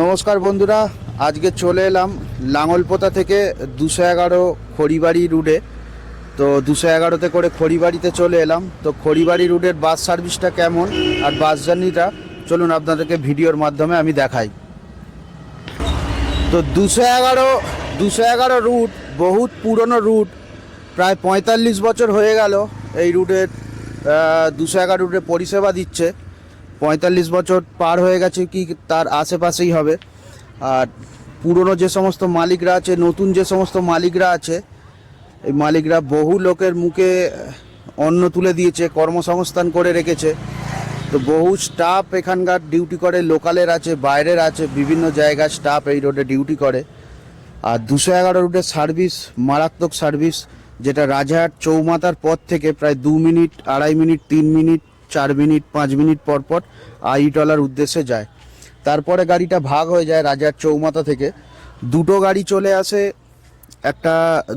নমস্কার বন্ধুরা, আজকে চলে এলাম লাঙলপোতা থেকে দুশো এগারো খড়িবাড়ি রুডে তো দুশো এগারোতে করে খড়িবাড়িতে চলে এলাম। তো খড়িবাড়ি রুডের বাস সার্ভিসটা কেমন আর বাস জার্নিটা চলুন আপনাদেরকে ভিডিওর মাধ্যমে আমি দেখাই। তো দুশো এগারো দুশো এগারো রুট বহুত পুরনো রুট প্রায় পঁয়তাল্লিশ বছর হয়ে গেল এই রুটের দুশো এগারো রুটে পরিষেবা দিচ্ছে। পঁয়তাল্লিশ বছর পার হয়ে গেছে কি তার আশেপাশেই হবে। আর পুরনো যে সমস্ত মালিকরা আছে, নতুন যে সমস্ত মালিকরা আছে, এই মালিকরা বহু লোকের মুখে অন্ন তুলে দিয়েছে, কর্মসংস্থান করে রেখেছে। তো বহু স্টাফ এখানকার ডিউটি করে লোকালের আছে, বাইরের আছে, বিভিন্ন জায়গার স্টাফ এই রোডে ডিউটি করে। আর দুশো এগারো রুটের সার্ভিস মারাত্মক সার্ভিস যেটা রাজাহাট চৌমাতার পর থেকে প্রায় দু মিনিট, আড়াই মিনিট, তিন মিনিট চার মিনিট, পাঁচ মিনিট পর পর আইটলার উদ্দেশ্যে যায়। তারপরে গাড়িটা ভাগ হয়ে যায় রাজার চৌমাথা থেকে। দুটো গাড়ি চলে আসে, একটা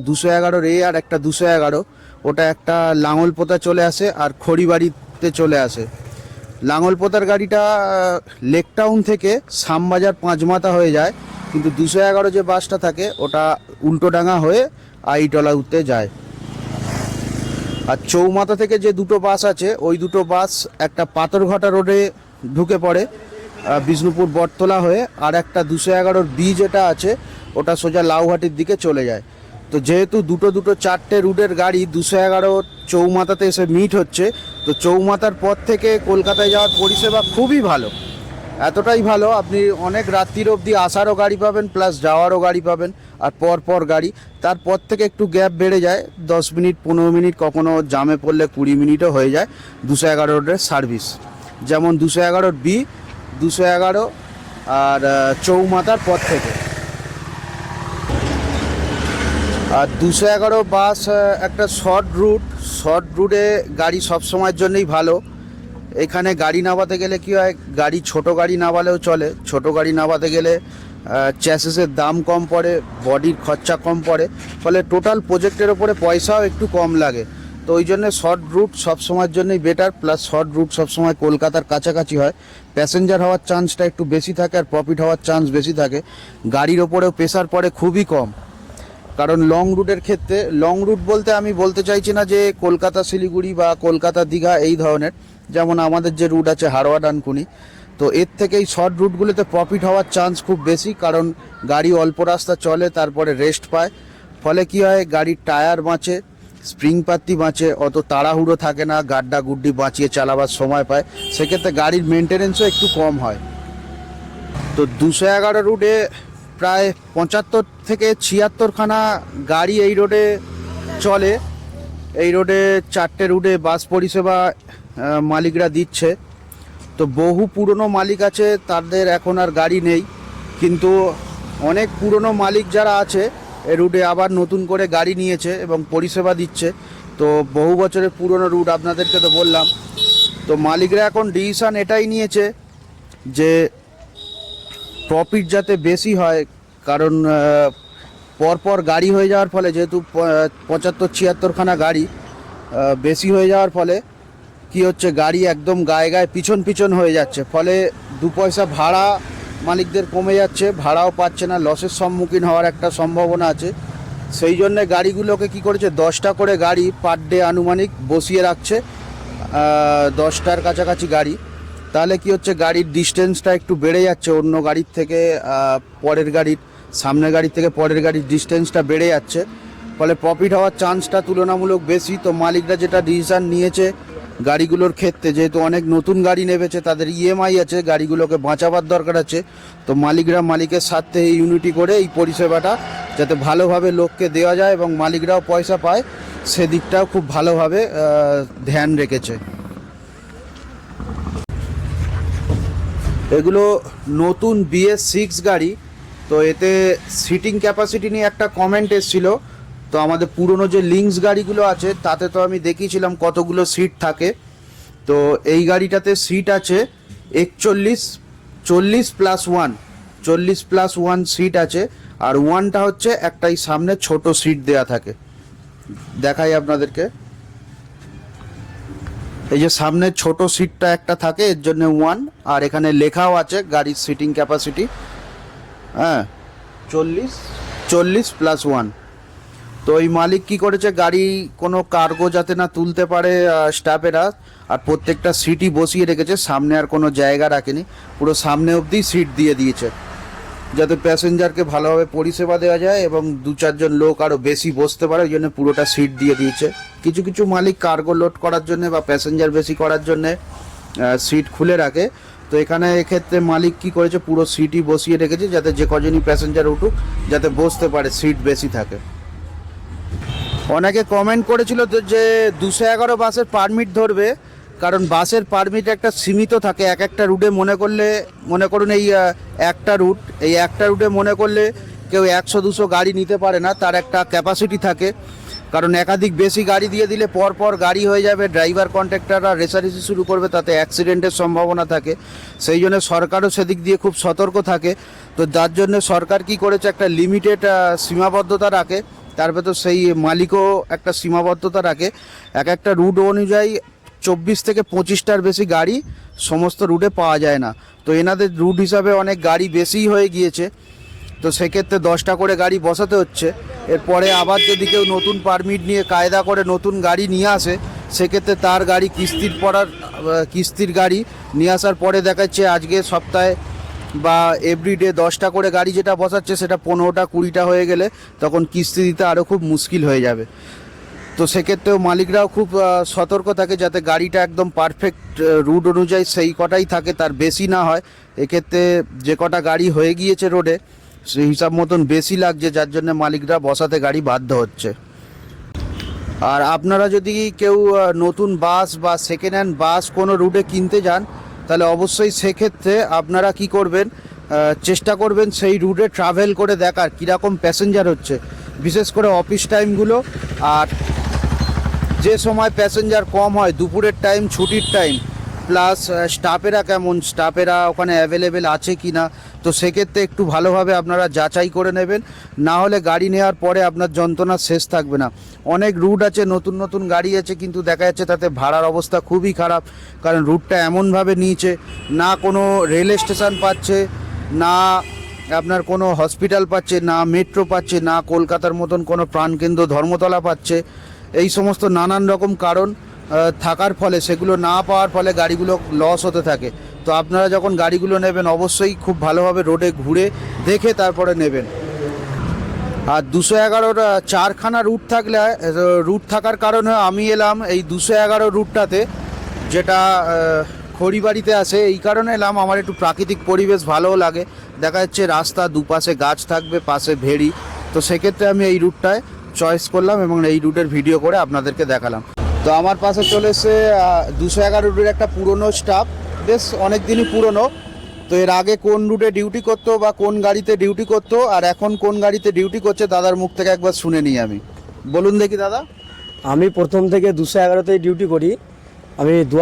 দুশো এগারো রে আর একটা দুশো এগারো। ওটা একটা লাঙলপোতা চলে আসে আর খড়িবাড়িতে চলে আসে। লাঙলপোতার গাড়িটা লেক টাউন থেকে শ্যামবাজার পাঁচমাথা হয়ে যায়। কিন্তু দুশো এগারো যে বাসটা থাকে, ওটা উল্টোডাঙ্গা হয়ে আইটলা উঠতে যায়। আর চৌমাথা থেকে যে দুটো বাস আছে, ওই দুটো বাস একটা পাথরঘাটা রোডে ঢুকে পড়ে বিষ্ণুপুর বটতলা হয়ে, আর একটা দুশো এগারোর বি যেটা আছে, ওটা সোজা লাউহাটির দিকে চলে যায়। তো যেহেতু দুটো দুটো চারটে রুটের গাড়ি, দুশো এগারো চৌমাথাতে এসে মিট হচ্ছে, তো চৌমাথার পর থেকে কলকাতায় যাওয়ার পরিষেবা খুবই ভালো। এতটাই ভালো, আপনি অনেক রাত্রির অবধি আসারও গাড়ি পাবেন, প্লাস যাওয়ারও গাড়ি পাবেন। আর পর পর গাড়ি। তারপর থেকে একটু গ্যাপ বেড়ে যায়। দশ মিনিট পনেরো মিনিট কখনো জামে পড়লে কুড়ি মিনিটও হয়ে যায়। দুশো এগারো রোডের সার্ভিস যেমন দুশো এগারোর বি দুশো এগারো আর আহ, চৌমাথার পর থেকে। আর দুশো এগারো বাস একটা শর্ট রুট শর্ট রুটে গাড়ি সব সময়ের জন্যই ভালো। এখানে গাড়ি নামাতে গেলে কি হয়? গাড়ি ছোট গাড়ি নামালেও চলে। ছোট গাড়ি নামাতে গেলে চ্যাসেসের দাম কম পড়ে বডির খরচা কম পড়ে, ফলে টোটাল প্রজেক্টের ওপরে পয়সাও একটু কম লাগে। তো ওই জন্য শর্ট রুট সব সময়ের জন্যই বেটার প্লাস শর্ট রুট সবসময় কলকাতার কাছাকাছি হয়। প্যাসেঞ্জার হওয়ার চান্সটা একটু বেশি থাকে আর প্রফিট হওয়ার চান্স বেশি থাকে। গাড়ির ওপরেও প্রেশার পড়ে খুবই কম। কারণ লং রুটের ক্ষেত্রে লং রুট বলতে আমি বলতে চাইছি না যে কলকাতা শিলিগুড়ি বা কলকাতা দীঘা এই ধরনের। যেমন আমাদের যে রুট আছে হারোয়া ডানকুনি তো এর থেকে এই শর্ট রুটগুলোতে প্রফিট হওয়ার চান্স খুব বেশি, কারণ গাড়ি অল্প রাস্তা চলে, তারপরে রেস্ট পায়। ফলে কি হয়, গাড়ির টায়ার বাঁচে স্প্রিং পাত্তি বাঁচে, অত তাড়াহুড়ো থাকে না, গাড্ডা গুড্ডি বাঁচিয়ে চালাবার সময় পায়। সেক্ষেত্রে গাড়ির মেনটেনেন্সও একটু কম হয়। তো দুশো এগারো রুটে প্রায় পঁচাত্তর থেকে ছিয়াত্তরখানা গাড়ি এই রোডে চলে। এই রোডে চারটে রুটে বাস পরিষেবা মালিকরা দিচ্ছে। তো বহু পুরনো মালিক আছে, তাদের এখন আর গাড়ি নেই। কিন্তু অনেক পুরনো মালিক যারা আছে, এ রুটে আবার নতুন করে গাড়ি নিয়েছে এবং পরিষেবা দিচ্ছে। তো বহু বছরের পুরনো রুট আপনাদেরকে তো বললাম। তো মালিকরা এখন ডিসিশন এটাই নিয়েছে যে প্রফিট যাতে বেশি হয়, কারণ পরপর গাড়ি হয়ে যাওয়ার ফলে, যেহেতু পঁচাত্তর ছিয়াত্তরখানা গাড়ি বেশি হয়ে যাওয়ার ফলে কি হচ্ছে, গাড়ি একদম গায়ে গায়ে পিছন পিছন হয়ে যাচ্ছে। ফলে দু পয়সা ভাড়া মালিকদের কমে যাচ্ছে, ভাড়াও পাচ্ছে না লসের সম্মুখীন হওয়ার একটা সম্ভাবনা আছে। সেই জন্যে গাড়িগুলোকে কি করেছে, দশটা করে গাড়ি পার ডে আনুমানিক বসিয়ে রাখছে দশটার কাছাকাছি গাড়ি। তাহলে কি হচ্ছে, গাড়ির ডিস্টেন্সটা একটু বেড়ে যাচ্ছে, অন্য গাড়ির থেকে পরের গাড়ির, সামনের গাড়ির থেকে পরের গাড়ির ডিস্টেন্সটা বেড়ে যাচ্ছে। ফলে প্রফিট হওয়ার চান্সটা তুলনামূলক বেশি, তো মালিকরা যেটা ডিসিশন নিয়েছে গাড়িগুলোর ক্ষেত্রে যেহেতু অনেক নতুন গাড়ি নেবেছে তাদের ইএমআই আছে, গাড়িগুলোকে বাঁচাবার দরকার আছে। তো মালিকরা মালিকের স্বার্থে এই ইউনিটি করে এই পরিষেবাটা যাতে ভালোভাবে লোককে দেওয়া যায় এবং মালিকরাও পয়সা পায়, সেদিকটাও খুব ভালোভাবে ধ্যান রেখেছে। এগুলো নতুন বিএস সিক্স গাড়ি, তো এতে সিটিং ক্যাপাসিটি নিয়ে একটা কমেন্ট এসেছিল। তো আমাদের পুরনো যে লিঙ্কস গাড়িগুলো আছে, তাতে তো আমি দেখিয়েছিলাম কতগুলো সিট থাকে। তো এই গাড়িটাতে সিট আছে একচল্লিশ, চল্লিশ প্লাস ওয়ান চল্লিশ প্লাস ওয়ান সিট আছে। আর ওয়ানটা হচ্ছে একটাই সামনে ছোট সিট দেয়া থাকে। দেখাই আপনাদেরকে। এই যে সামনে ছোট সিটটা একটা থাকে, এর জন্য ওয়ান আর এখানে লেখাও আছে গাড়ির সিটিং ক্যাপাসিটি হ্যাঁ চল্লিশ চল্লিশ প্লাস ওয়ান তো এই মালিক কি করেছে, গাড়ি কোনো কার্গো যাতে না তুলতে পারে স্টাফেরা আর প্রত্যেকটা সিটই বসিয়ে রেখেছে, সামনে আর কোনো জায়গা রাখেনি, পুরো সামনে অবধি সিট দিয়ে দিয়েছে, যাতে প্যাসেঞ্জারকে ভালোভাবে পরিষেবা দেওয়া যায় এবং দু চারজন লোক আরও বেশি বসতে পারে, ওই জন্য পুরোটা সিট দিয়ে দিয়েছে। কিছু কিছু মালিক কার্গো লোড করার জন্য বা প্যাসেঞ্জার বেশি করার জন্যে সিট খুলে রাখে। তো এখানে এক্ষেত্রে মালিক কি করেছে, পুরো সিটই বসিয়ে রেখেছে, যাতে যে কজনই প্যাসেঞ্জার উঠুক, যাতে বসতে পারে সিট বেশি থাকে। অনেকে কমেন্ট করেছিল যে দুশো এগারো বাসের পারমিট ধরবে, কারণ বাসের পারমিট একটা সীমিত থাকে, এক একটা রুটে মনে করলে, মনে করুন এই একটা রুট এই একটা রুটে মনে করলে কেউ একশো, দুশো গাড়ি নিতে পারে না, তার একটা ক্যাপাসিটি থাকে। কারণ একাধিক বেশি গাড়ি দিয়ে দিলে পর পর গাড়ি হয়ে যাবে ড্রাইভার কন্ট্রাক্টররা রেসারেসি শুরু করবে, তাতে অ্যাক্সিডেন্টের সম্ভাবনা থাকে। সেই জন্য সরকারও সেদিক দিয়ে খুব সতর্ক থাকে। তো যার জন্য সরকার কি করেছে, একটা লিমিটেড সীমাবদ্ধতা রাখে। তার ভেতর সেই মালিকও একটা সীমাবদ্ধতা রাখে। এক একটা রুট অনুযায়ী চব্বিশ থেকে পঁচিশটার বেশি গাড়ি সমস্ত রুটে পাওয়া যায় না। তো এনাদের রুট হিসাবে অনেক গাড়ি বেশিই হয়ে গিয়েছে। তো সেক্ষেত্রে দশটা করে গাড়ি বসাতে হচ্ছে। এরপরে আবার যদি কেউ নতুন পারমিট নিয়ে কায়দা করে নতুন গাড়ি নিয়ে আসে, সেক্ষেত্রে তার গাড়ি কিস্তির পড়ার কিস্তির গাড়ি নিয়ে আসার পরে দেখাচ্ছে আজকে সপ্তাহে বা এভরিডে দশটা করে গাড়ি যেটা বসাচ্ছে সেটা পনেরোটা, কুড়িটা হয়ে গেলে তখন কিস্তি দিতে আরও খুব মুশকিল হয়ে যাবে। তো সেক্ষেত্রেও মালিকরাও খুব সতর্ক থাকে যাতে গাড়িটা একদম পারফেক্ট রুট অনুযায়ী সেই কটাই থাকে, তার বেশি না হয়। এক্ষেত্রে যে কটা গাড়ি হয়ে গিয়েছে রোডে সেই হিসাব মতন বেশি লাগছে, যার জন্য মালিকরা বসাতে গাড়ি বাধ্য হচ্ছে। আর আপনারা যদি কেউ নতুন বাস বা সেকেন্ড হ্যান্ড বাস কোনো রুটে কিনতে যান তাহলে অবশ্যই সেক্ষেত্রে আপনারা কি করবেন চেষ্টা করবেন সেই রুটে ট্রাভেল করে দেখার কীরকম প্যাসেঞ্জার হচ্ছে। বিশেষ করে অফিস টাইমগুলো আর যে সময় প্যাসেঞ্জার কম হয়, দুপুরের টাইম ছুটির টাইম প্লাস স্টাফেরা কেমন? স্টাফেরা ওখানে অ্যাভেলেবেল আছে কি না তো সেক্ষেত্রে একটু ভালোভাবে আপনারা যাচাই করে নেবেন। না হলে গাড়ি নেওয়ার পরে আপনার যন্ত্রণা শেষ থাকবে না। অনেক রুট আছে, নতুন নতুন গাড়ি আছে, কিন্তু দেখা যাচ্ছে তাতে ভাড়ার অবস্থা খুবই খারাপ। কারণ রুটটা এমনভাবে নিয়েছে, না কোনো রেল স্টেশন পাচ্ছে, না আপনার কোনো হসপিটাল পাচ্ছে, না মেট্রো পাচ্ছে, না কলকাতার মতন কোনো প্রাণকেন্দ্র ধর্মতলা পাচ্ছে। এই সমস্ত নানান রকম কারণ। থাকার ফলে, সেগুলো না পাওয়ার ফলে গাড়িগুলো লস হতে থাকে। তো আপনারা যখন গাড়িগুলো নেবেন, অবশ্যই খুব ভালোভাবে রোডে ঘুরে দেখে তারপরে নেবেন। আর দুশো এগারোর চারখানা রুট থাকলে রুট থাকার কারণে আমি এলাম এই দুশো এগারো রুটটাতে যেটা খড়িবাড়িতে আছে। এই কারণে এলাম, আমার একটু প্রাকৃতিক পরিবেশ ভালোও লাগে। দেখা যাচ্ছে রাস্তা দুপাশে গাছ থাকবে, পাশে ভেড়ি। তো সেক্ষেত্রে আমি এই রুটটায় চয়েস করলাম এবং এই রুটের ভিডিও করে আপনাদেরকে দেখালাম। তো আমার পাশে চলে এসে দুশো এগারো রুটের একটা পুরনো স্টাফ বেশ অনেক দিনই পুরনো। তো এর আগে কোন রুটে ডিউটি করতো বা কোন গাড়িতে ডিউটি করতো আর এখন কোন গাড়িতে ডিউটি করছে দাদার মুখ থেকে একবার শুনে নিই আমি। বলুন দেখি দাদা। আমি প্রথম থেকে দুশো এগারোতেই ডিউটি করি। আমি দু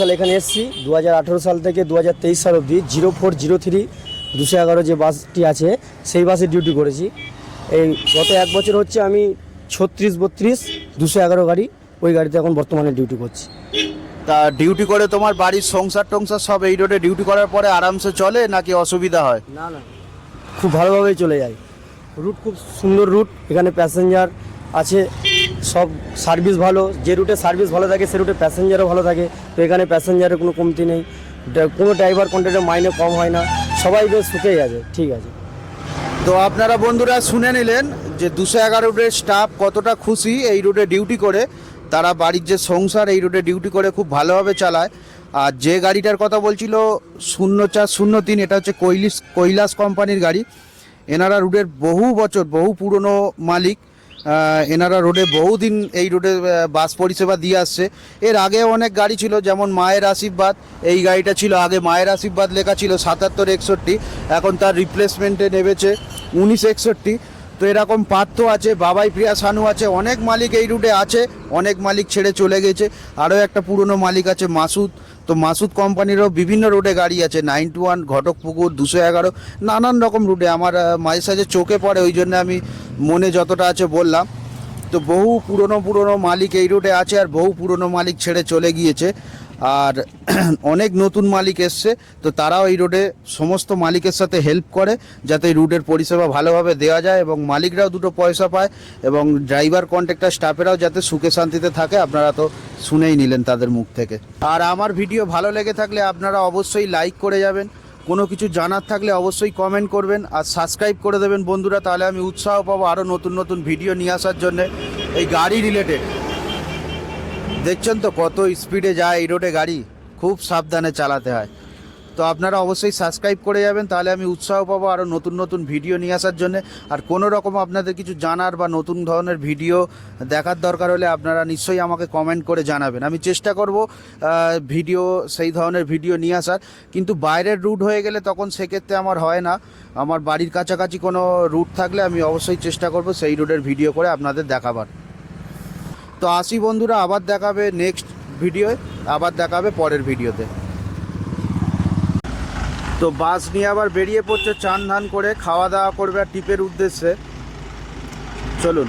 সালে এখানে এসেছি। দু হাজার আঠেরো সাল থেকে দু হাজার তেইশ সাল অবধি জিরো ফোর জিরো থ্রি দুশো এগারো যে বাসটি আছে, সেই বাসে ডিউটি করেছি। এই গত এক বছর হচ্ছে আমি ছত্রিশ বত্রিশ দুশো এগারো গাড়ি ওই গাড়িতে এখন বর্তমানে ডিউটি করছি। তা ডিউটি করে তোমার বাড়ির সংসার টংসার সব এই রোডে ডিউটি করার পরে আরামসে চলে নাকি অসুবিধা হয়? না না খুব ভালোভাবেই চলে যায়। রুট খুব সুন্দর রুট এখানে প্যাসেঞ্জার আছে সব সার্ভিস ভালো। যে রুটে সার্ভিস ভালো থাকে সে রুটে প্যাসেঞ্জারও ভালো থাকে। তো এখানে প্যাসেঞ্জারের কোনো কমতি নেই। কোনো ড্রাইভার কন্ট্রাক্টের মাইনে কম হয় না। সবাই বেশ সুখেই আছে ঠিক আছে। তো আপনারা বন্ধুরা শুনে নিলেন যে দুশো এগারো রুটের স্টাফ কতটা খুশি এই রুটে ডিউটি করে। তারা বাড়ির যে সংসার, এই রোডে ডিউটি করে খুব ভালোভাবে চালায়। আর যে গাড়িটার কথা বলছিল, শূন্য চার, শূন্য তিন, এটা হচ্ছে কৈলিস, কৈলাস কোম্পানির গাড়ি। এনারা রোডের বহু বছর, বহু পুরনো মালিক এনারা রোডে বহুদিন এই রোডে বাস পরিষেবা দিয়ে আসছে। এর আগে অনেক গাড়ি ছিল, যেমন মায়ের আশীর্বাদ, এই গাড়িটা ছিল আগে মায়ের আশীর্বাদ লেখা ছিল, সাতাত্তর, একষট্টি, এখন তার রিপ্লেসমেন্টে নেমেছে, উনিশ, একষট্টি। তো এরকম পাত্র আছে, বাবাই প্রিয়া সানু আছে, অনেক মালিক এই রুটে আছে, অনেক মালিক ছেড়ে চলে গেছে। আরও একটা পুরনো মালিক আছে মাসুদ। তো মাসুদ কোম্পানিরও বিভিন্ন রুটে গাড়ি আছে নাইন টু ওয়ান ঘটকপুকুর, দুশো এগারো, নানান রকম রুটে আমার মাঝে সাঝে চোখে পড়ে, ওই জন্য আমি মনে যতটা আছে বললাম। তো বহু পুরনো পুরনো মালিক এই রুটে আছে, আর বহু পুরনো মালিক ছেড়ে চলে গিয়েছে। আর অনেক নতুন মালিক এসছে, তো তারাও এই রোডে সমস্ত মালিকের সাথে হেল্প করে, যাতে এই রুটের পরিষেবা ভালোভাবে দেওয়া যায় এবং মালিকরাও দুটো পয়সা পায় এবং ড্রাইভার কন্ট্রাক্টর স্টাফেরাও যাতে সুখে শান্তিতে থাকে, আপনারা তো শুনেই নিলেন তাদের মুখ থেকে। আর আমার ভিডিও ভালো লেগে থাকলে আপনারা অবশ্যই লাইক করে যাবেন। কোনো কিছু জানার থাকলে অবশ্যই কমেন্ট করবেন আর সাবস্ক্রাইব করে দেবেন। বন্ধুরা, তাহলে আমি উৎসাহ পাবো আরও নতুন নতুন ভিডিও নিয়ে আসার জন্যে। এই গাড়ি রিলেটেড দেখছেন তো কত স্পিডে যায় এই রোডে গাড়ি? খুব সাবধানে চালাতে হয়। তো আপনারা অবশ্যই সাবস্ক্রাইব করে যাবেন, তাহলে আমি উৎসাহ পাবো আরও নতুন নতুন ভিডিও নিয়ে আসার জন্য। আর কোনো রকম আপনাদের কিছু জানার বা নতুন ধরনের ভিডিও দেখার দরকার হলে আপনারা নিশ্চয়ই আমাকে কমেন্ট করে জানাবেন। আমি চেষ্টা করব ভিডিও, সেই ধরনের ভিডিও নিয়ে আসার। কিন্তু বাইরের রুট হয়ে গেলে তখন সেক্ষেত্রে আমার হয় না। আমার বাড়ির কাছাকাছি কোনো রুট থাকলে আমি অবশ্যই চেষ্টা করব সেই রুটের ভিডিও করে আপনাদের দেখাবার। তো আসি বন্ধুরা, আবার দেখাবে নেক্সট ভিডিওয় আবার দেখাবে পরের ভিডিওতে তো বাস নিয়ে আবার বেরিয়ে পড়ছে, চান ধান করে খাওয়া দাওয়া করবে আর টিপের উদ্দেশ্যে। চলুন।